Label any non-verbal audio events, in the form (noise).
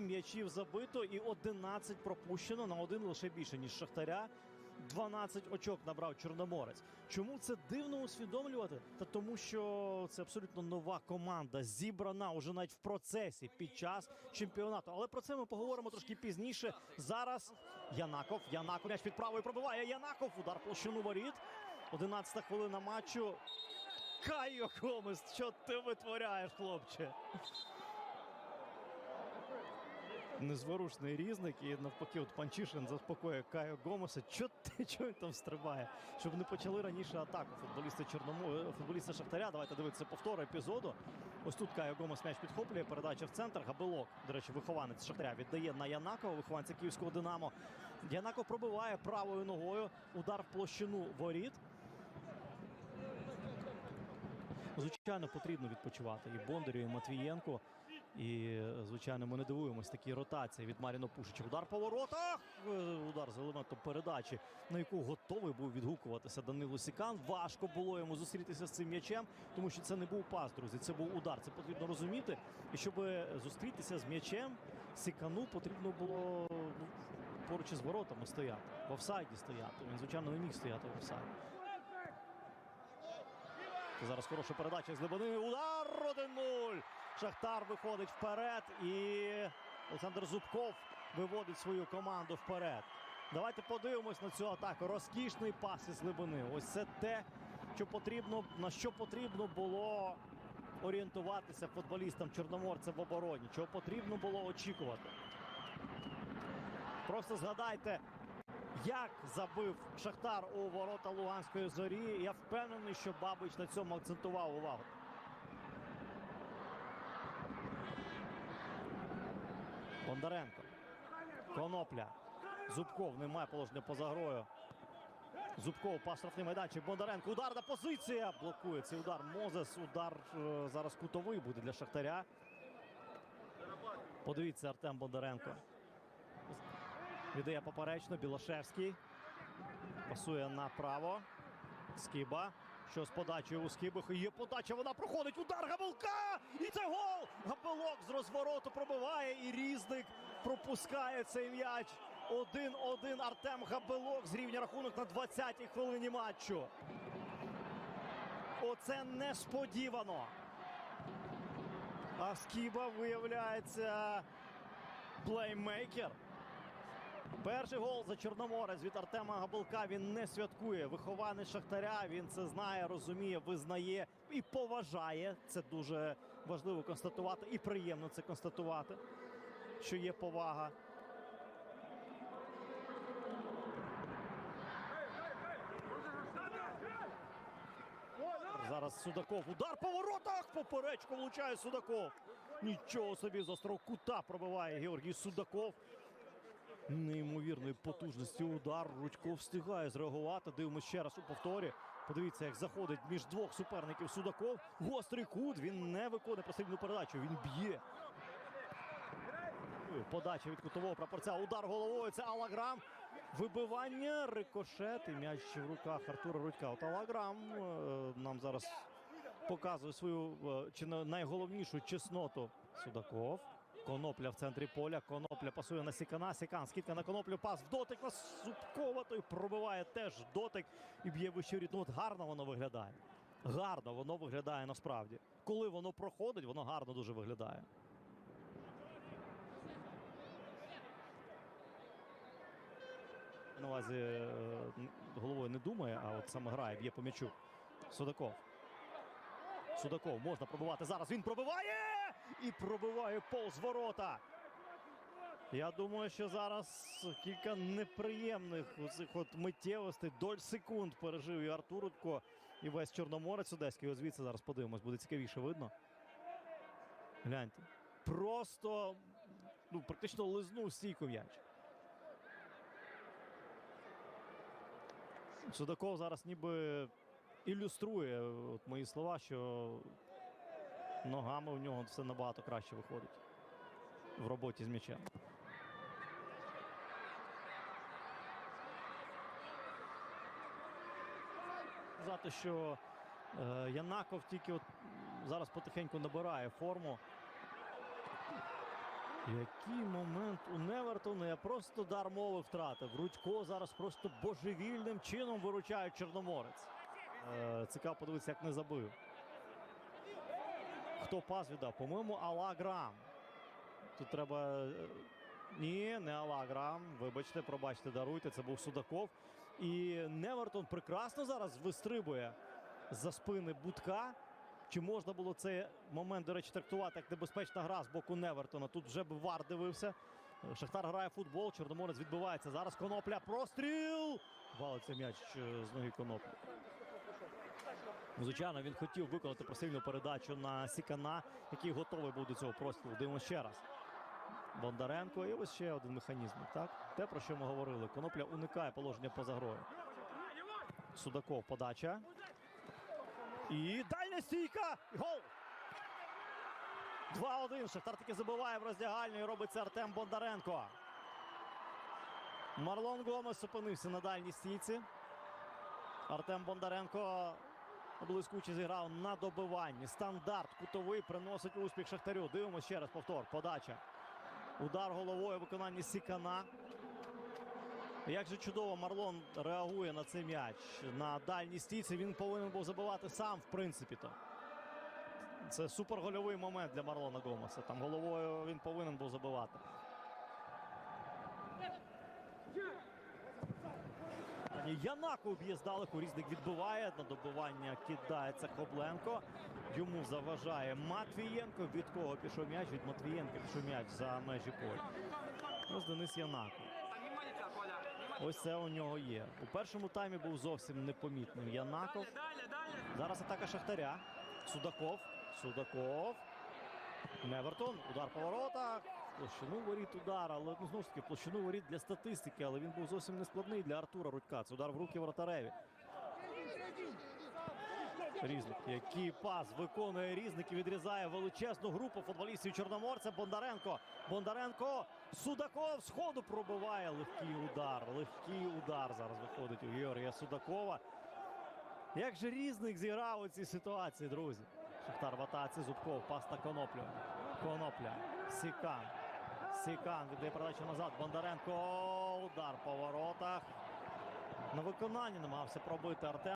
М'ячів забито і 11 пропущено на один лише більше, ніж Шахтаря. 12 очок набрав Чорноморець. Чому це дивно усвідомлювати? Та тому, що це абсолютно нова команда, зібрана уже навіть в процесі під час чемпіонату. Але про це ми поговоримо трошки пізніше. Зараз Янаков. Янаков м'яч під правою пробиває. Янаков. Удар площину воріт. 11-та хвилина матчу. Кайо Гомес, що ти витворяєш, хлопче? Незворушний різник, і навпаки, от Панчишин заспокоює Кайо Гомеса. Чо ти (laughs) чого він там стрибає? Щоб не почали раніше атаку футболісти Чорному, футболісти Шахтаря. Давайте дивитися повтор епізоду. Ось тут Кайо Гомес м'яч підхоплює, передача в центр. Габелок, до речі, вихованець Шахтаря віддає на Янакова, вихованця київського Динамо. Янаков пробиває правою ногою. Удар в площину воріт. Звичайно, потрібно відпочивати і Бондарю, і Матвієнку. І, звичайно, ми не дивуємось такі ротації від Маріно Пушича. Удар по воротах. Е, Удар з елементом передачі, на яку готовий був відгукуватися Данило Сікан. Важко було йому зустрітися з цим м'ячем, тому що це не був пас, друзі. Це був удар. Це потрібно розуміти. І щоб зустрітися з м'ячем, Сікану потрібно було ну, поруч із воротами стояти, в офсайді стояти. Він, звичайно, не міг стояти в офсайді. Зараз хороша передача з Лебани. Удар 1-0. Шахтар виходить вперед. І Олександр Зубков виводить свою команду вперед. Давайте подивимось на цю атаку. Розкішний пас із Либини. Ось це те, що потрібно, на що потрібно було орієнтуватися футболістам Чорноморця в обороні. Чого потрібно було очікувати. Просто згадайте, як забив Шахтар у ворота Луганської зорі. Я впевнений, що Бабич на цьому акцентував увагу. Бондаренко. Конопля. Зубков немає положення поза грою. Зубков пас штрафний майданчик. Бондаренко. Ударна позиція. Блокує цей удар. Мозес. Удар е, зараз кутовий буде для Шахтаря. Подивіться Артем Бондаренко. Віддає поперечно Білошевський. Пасує направо. Скіба. Що з подачею у Скібах. Є подача. Вона проходить. Удар Габелка! І це гол! Габелок з розвороту пробиває. І різник пропускає цей м'яч. 1-1 Артем Габелок зрівнює рахунок на 20-й хвилині матчу. Оце несподівано. А Скіба виявляється плеймейкер. Перший гол за Чорноморець від Артема Габелка. Він не святкує. Вихованець Шахтаря. Він це знає, розуміє, визнає і поважає. Це дуже важливо констатувати. І приємно це констатувати, що є повага. Зараз Судаков. Удар по воротах. Поперечку влучає Судаков. Нічого собі з острого кута пробиває Георгій Судаков. Неймовірної потужності удар. Рудько встигає зреагувати. Дивимося ще раз у повторі. Подивіться, як заходить між двох суперників Судаков. Гострий кут. Він не виконує посильну передачу. Він б'є. Подача від кутового прапорця. Удар головою. Це Алаграм. Вибивання, рикошет і м'яч в руках Артура Рудька. От Алаграм е, нам зараз показує свою е, чи найголовнішу чесноту. Судаков. Конопля в центрі поля. Конопля пасує на Сікана. Сікан скидка на коноплю. Пас в дотик на Зубкова. Той пробиває теж дотик і б'є вище рід. Ну от гарно воно виглядає. Гарно воно виглядає насправді. Коли воно проходить, воно гарно дуже виглядає. На увазі е, головою не думає, а от саме грає, б'є по м'ячу. Судаков. Судаков можна пробивати зараз. Він пробиває і пробиває повз ворота. Я думаю, що зараз кілька неприємних цих от миттєвостей, доль секунд пережив і Артур Рудько, і весь Чорноморець Одеський. Ось звідси зараз подивимось, буде цікавіше видно. Гляньте. Просто ну, практично лизнув стійку м'яч. Судаков зараз ніби ілюструє от мої слова, що ногами у нього все набагато краще виходить в роботі з м'ячем. Сказати, що е, Янаков тільки от зараз потихеньку набирає форму. Який момент у Невертона, я просто дар мови втратив. Рудько зараз просто божевільним чином виручає Чорноморець. Е, цікаво подивитися, як не забив. Хто пас віддав? По-моєму, Алла Грам. Тут треба. е, Ні, не Алла Грам. Вибачте, пробачте, даруйте. Це був Судаков. І Невертон прекрасно зараз вистрибує за спини Будка. Чи можна було цей момент, до речі, трактувати як небезпечна гра з боку Невертона? Тут вже б вар дивився. Шахтар грає футбол, Чорноморець відбивається. Зараз конопля. Простріл! Валиться м'яч е, з ноги коноплі. Звичайно, він хотів виконати просильну передачу на Сікана, який готовий був до цього прострілу. Дивимося ще раз. Бондаренко і ось ще один механізм. Так? Те, про що ми говорили. Конопля уникає положення поза грою. Судаков подача. І дальня стійка! Гол! 2-1. Шахтар таки забиває в роздягальню і робить це Артем Бондаренко. Марлон Гомес опинився на дальній стійці. Артем Бондаренко блискуче зіграв на добиванні. Стандарт кутовий приносить успіх Шахтарю. Дивимося ще раз повтор. Подача. Удар головою у виконанні Сікана. Як же чудово Марлон реагує на цей м'яч на дальній стійці. Він повинен був забивати сам, в принципі. то. Це супергольовий момент для Марлона Гомеса. Там головою він повинен був забивати. Янаку б'є здалеку. Різник відбиває. На добивання кидається Хобленко. Йому заважає Матвієнко. Від кого пішов м'яч? Від Матвієнка пішов м'яч за межі поля. Ось Денис Янаку. Ось це у нього є. У першому таймі був зовсім непомітним Янаков. Зараз атака Шахтаря. Судаков. Судаков. Невертон. Удар по воротах. Площину воріт удар, але ну, знову ж таки, площину воріт для статистики, але він був зовсім нескладний для Артура Рудька. Це удар в руки воротареві. Різник. Який пас виконує різник і відрізає величезну групу футболістів Чорноморця. Бондаренко. Бондаренко. Судаков з пробиває легкий удар. Легкий удар зараз виходить у Георгія Судакова. Як же різник зіграв у цій ситуації, друзі? Шахтар в атаці, Зубков, пас на коноплю. Конопля. Сікан. Сікан віддає передачу назад. Бондаренко. Удар по воротах. На виконанні намагався пробити Артем.